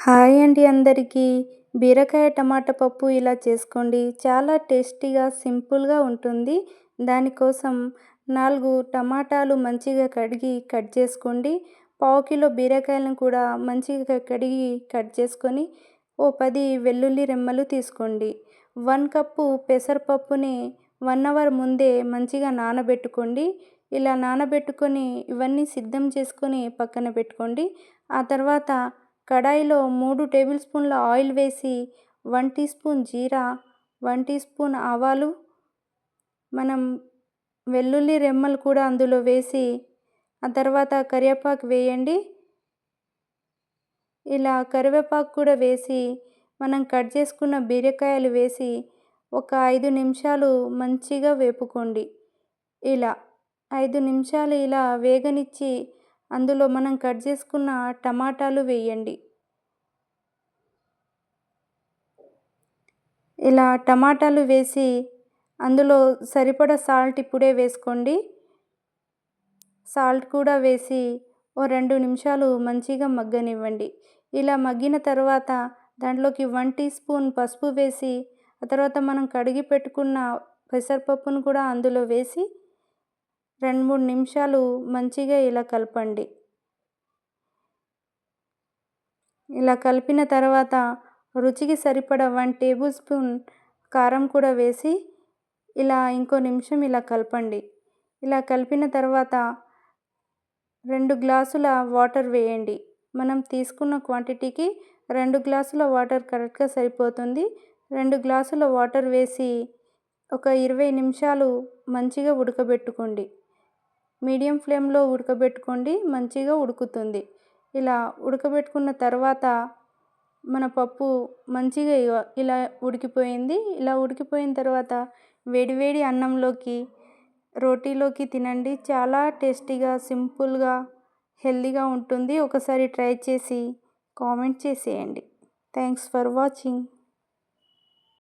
Hi అండి అందరికీ. బీరకాయ టమాటా పప్పు ఇలా చేసుకోండి. చాలా టేస్టీగా సింపుల్గా ఉంటుంది. దానికోసం నాలుగు టమాటాలు మంచిగా కడిగి కట్ చేసుకోండి. పావు కిలో బీరకాయలను కూడా మంచిగా కడిగి కట్ చేసుకొని ఓ పది వెల్లుల్లి రెమ్మలు తీసుకోండి. వన్ కప్పు పెసరపప్పుని వన్ అవర్ ముందే మంచిగా నానబెట్టుకోండి. ఇలా నానబెట్టుకొని ఇవన్నీ సిద్ధం చేసుకొని పక్కన పెట్టుకోండి. ఆ తర్వాత కడాయిలో మూడు టేబుల్ స్పూన్ల ఆయిల్ వేసి వన్ టీ స్పూన్ జీరా వన్ టీ స్పూన్ ఆవాలు మనం వెల్లుల్లి రెమ్మలు కూడా అందులో వేసి ఆ తర్వాత కరివేపాకు వేయండి. ఇలా కరివేపాకు కూడా వేసి మనం కట్ చేసుకున్న బీరకాయలు వేసి ఒక ఐదు నిమిషాలు మంచిగా వేపుకోండి. ఇలా ఐదు నిమిషాలు ఇలా వేగనిచ్చి అందులో మనం కట్ చేసుకున్న టమాటాలు వేయండి. ఇలా టమాటాలు వేసి అందులో సరిపడ సాల్ట్ ఇప్పుడే వేసుకోండి. సాల్ట్ కూడా వేసి ఓ రెండు నిమిషాలు మంచిగా మగ్గనివ్వండి. ఇలా మగ్గిన తర్వాత దాంట్లోకి వన్ టీ స్పూన్ పసుపు వేసి ఆ తర్వాత మనం కడిగి పెట్టుకున్న పెసరపప్పును కూడా అందులో వేసి రెండు మూడు నిమిషాలు మంచిగా ఇలా కలపండి. ఇలా కలిపిన తర్వాత రుచికి సరిపడ వన్ టేబుల్ స్పూన్ కారం కూడా వేసి ఇలా ఇంకో నిమిషం ఇలా కలపండి. ఇలా కలిపిన తర్వాత రెండు గ్లాసుల వాటర్ వేయండి. మనం తీసుకున్న క్వాంటిటీకి రెండు గ్లాసుల వాటర్ కరెక్ట్గా సరిపోతుంది. రెండు గ్లాసుల వాటర్ వేసి ఒక ఇరవై నిమిషాలు మంచిగా ఉడకబెట్టుకోండి. మీడియం ఫ్లేమ్లో ఉడకబెట్టుకోండి మంచిగా ఉడుకుతుంది. ఇలా ఉడకబెట్టుకున్న తర్వాత మన పప్పు మంచిగా ఇలా ఉడికిపోయింది. ఇలా ఉడికిపోయిన తర్వాత వేడివేడి అన్నంలోకి రోటీలోకి తినండి. చాలా టేస్టీగా సింపుల్గా హెల్దీగా ఉంటుంది. ఒకసారి ట్రై చేసి కామెంట్ చేసేయండి. Thanks for watching.